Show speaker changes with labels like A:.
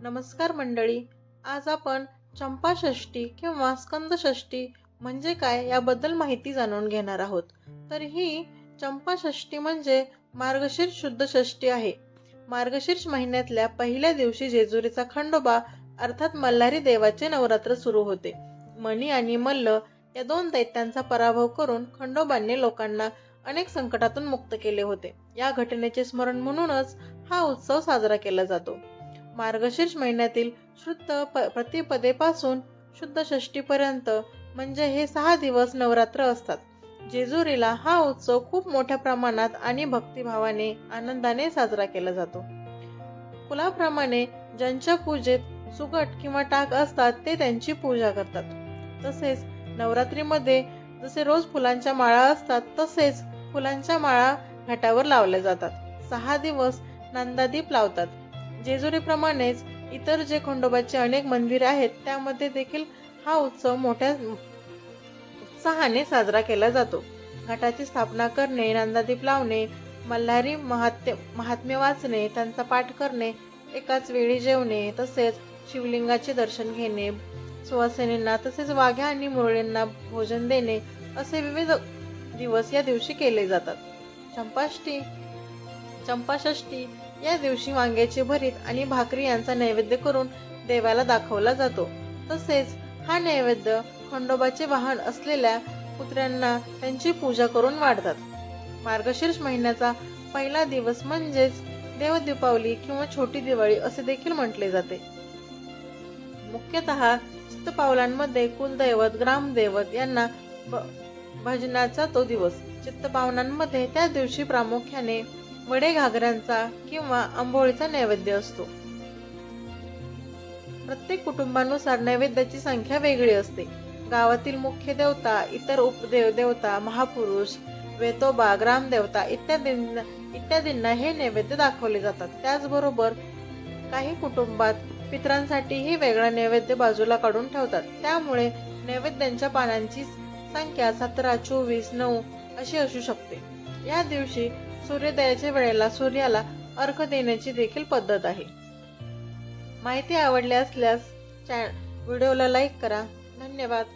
A: नमस्कार मंडळी आज आपण चंपाषष्ठी किंवा स्कंदषष्ठी म्हणजे काय याबद्दल माहिती जाणून घेणार आहोत. तर ही चंपाषष्ठी म्हणजे मार्गशीर्ष शुद्ध षष्टी आहे. मार्गशीर्ष महिन्यातल्या पहिल्या दिवशी जेजुरीचा खंडोबा अर्थात मल्हारी देवाचे नवरात्र सुरू होते. मणी आणि मल्ल या दोन दैत्यांचा पराभव करून खंडोबांनी लोकांना अनेक संकटातून मुक्त केले होते. या घटनेचे स्मरण म्हणूनच हा उत्सव साजरा केला जातो. मार्गशीर्ष महिन्यातील शुद्ध प प्रतिपदेपासून शुद्ध षष्टीपर्यंत म्हणजे हे सहा दिवस नवरात्र असतात. जेजुरीला हा उत्सव खूप मोठ्या प्रमाणात आणि भक्तिभावाने आनंदाने साजरा केला जातो. कुलाप्रमाणे ज्यांच्या पूजेत सुगट किंवा टाक असतात ते त्यांची पूजा करतात. तसेच नवरात्रीमध्ये जसे रोज फुलांच्या माळा असतात तसेच फुलांच्या माळा घाटावर लावल्या जातात. सहा दिवस नंदादीप लावतात. जेजुरीप्रमाणेच इतर जे खंडोबाचे अनेक मंदिर आहेत त्यामध्ये देखील हा उत्सव मोठ्या उत्साहाने साजरा केला जातो. घाटाची स्थापना करणे नंदादीप लावणे मल्हारी महात्य महात्म्य वाचणे त्यांचा पाठ करणे एकाच वेळी जेवणे तसेच शिवलिंगाचे दर्शन घेणे सुवासिनींना तसेच वाघ्या आणि मुरळींना भोजन देणे असे विविध दिवस या दिवशी केले जातात. चंपाष्टी चंपाषष्ठी या दिवशी वांग्याचे भरीत आणि भाकरी यांचा नैवेद्य करून देवाला दाखवला जातो. तसेच हा नैवेद्य खंडोबाचे वाहन असलेल्या पुत्र्यांना त्यांची पूजा करून वाढतात. मार्गशीर्ष महिन्याचा पहिला दिवस म्हणजेच देव दीपावली किंवा छोटी दिवाळी असे देखील म्हटले जाते. मुख्यतः चित्तपावलांमध्ये कुलदैवत ग्रामदैवत यांना भ- भजनाचा तो दिवस. चित्तपावनांमध्ये त्या दिवशी प्रामुख्याने वडे घागऱ्यांचा किंवा आंबोळीचा नैवेद्य असतो. प्रत्येक कुटुंबानुसार नैवेद्याची संख्या वेगळी असते. गावातील मुख्य देवता इतर उपदेव देवता महापुरुष वेतोबा ग्रामदेवता इत्यादींना इत्यादींना हे नैवेद्य दाखवले जातात. त्याचबरोबर काही कुटुंबात पितरांसाठीही वेगळा नैवेद्य बाजूला काढून ठेवतात. त्यामुळे नैवेद्यांच्या पानांची संख्या सतरा चोवीस नऊ अशी असू शकते. या दिवशी सूर्योदयाच्या वेळेला सूर्याला अर्घ देण्याची देखील पद्धत आहे. माहिती आवडली असल्यास चॅ व्हिडिओला लाईक करा. धन्यवाद.